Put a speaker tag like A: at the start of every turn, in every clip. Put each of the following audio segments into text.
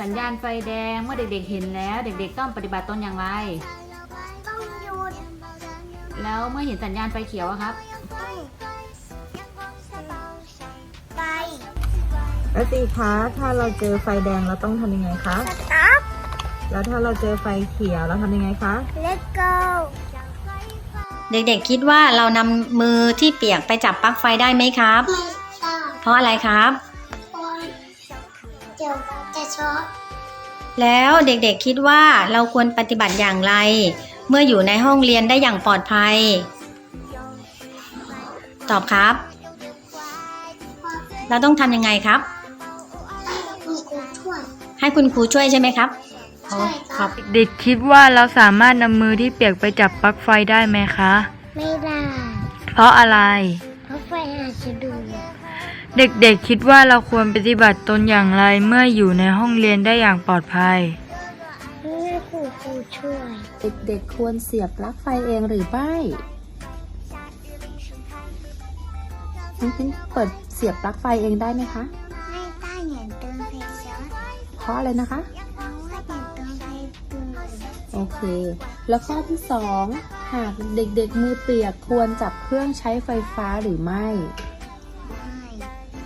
A: สัญญาณไฟแดงเมื่อเด็กๆเห็นแล้ว เด็กๆต้องปฏิบัติตนอย่างไร
B: ต้องหยุด
A: แล้วเมื่อเห็นสัญญาณไฟเขียวอะครับ
B: ต้องไป
C: แล้วตีคะถ้าเราเจอไฟแดงเราต้องทำยังไงคะ
B: สต็อป
C: แล้วถ้าเราเจอไฟเขียวเราทำยังไงคะ
B: เลตโก้
D: เด็กๆคิดว่าเรานำมือที่เปียกไปจับปลั๊กไฟได้ไหมครับ
B: ไม่ชอบ
D: เพราะอะไรครับ แล้วเด็กๆคิดว่าเราควรปฏิบัติอย่างไร เมื่ออยู่ในห้องเรียนได้อย่างปลอดภัย ตอบครับ เราต้องทำยังไงครับ
B: ให้คุณครูช่วย
D: ให้คุณครูช่วยใช่ไหมครับ
B: ใช่ครับ
E: เด็กคิดว่าเราสามารถนำมือที่เปียกไปจับปลั๊กไฟได้ไหมคะ
B: ไม่ได้
E: เพราะอะไร
B: เพราะไฟอาจจะดู
E: เด็กๆคิดว่าเราควรปฏิบัติตนอย่างไรเมื่ออยู่ในห้องเรียนได้อย่างปลอดภัย
B: ให้ครูครูช่วย
A: เด็กๆควรเสียบปลั๊กไฟเองหรือไม่น้องพินเปิดเสียบปลั๊กไฟเองได้ไหมคะ
B: ให้ต้เหยียนเติมไฟช็อต
A: เพราะอะไรนะคะ
B: เพราะว่าเหยียนเติมไฟปืน
A: โอเค แล้วข้อที่สองหากเด็กๆมือเปียกควรจับเครื่องใช้ไฟฟ้าหรือไม่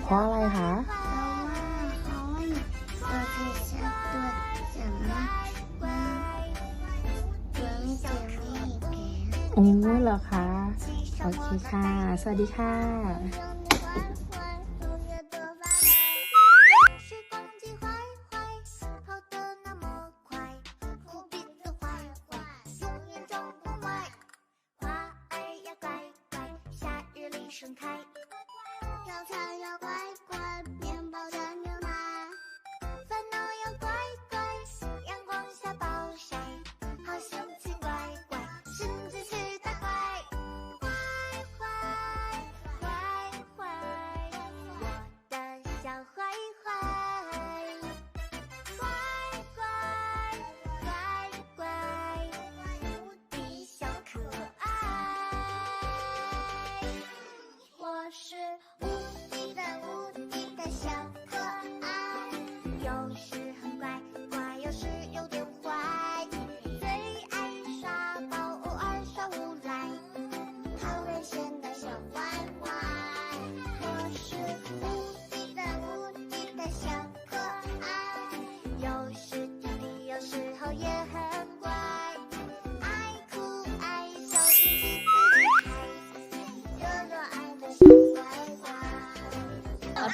A: เพราะอะไรคะ
B: เพราะว่าเขาตัวไฟช็อตตัวสามารถว่าตัวไม่เจอไม่แก่
A: โอ้เหรอคะ โอเคค่ะ สวัสดีค่ะ
B: 时光机坏坏，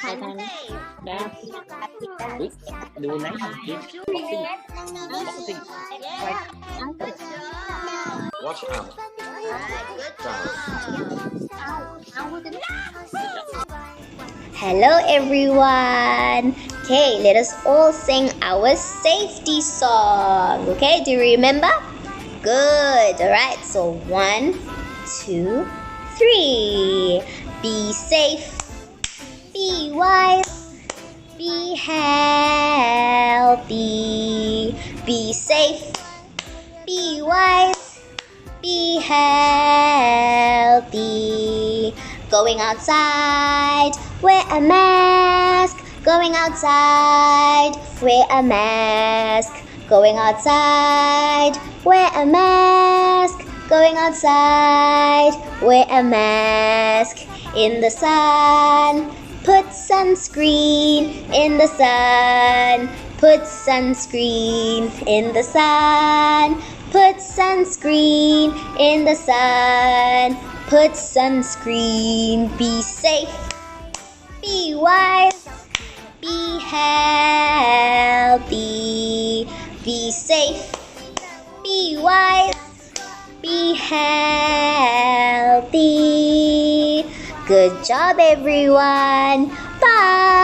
F: เอาถ่ายทางนะอุ๊ยดูนะคิดบ็อกซิ่งบ็อกซิ่งไว้
G: Watch out.
H: Hello everyone. Okay, let us all sing our safety song. Okay, do you remember? Good. All right. So one, two, three. Be safe. Be wise. Be healthy. Be safe. Be wise. Be healthy. Going outside, wear a mask. Going outside, wear a mask. Going outside, wear a mask. Going outside, wear a mask. In the sun, put sunscreen. In the sun, put sunscreen. In the sun, put sunscreen. In the sun, put sunscreen. Be safe, be wise, be healthy. Be safe, be wise, be healthy. Good job, everyone. Bye.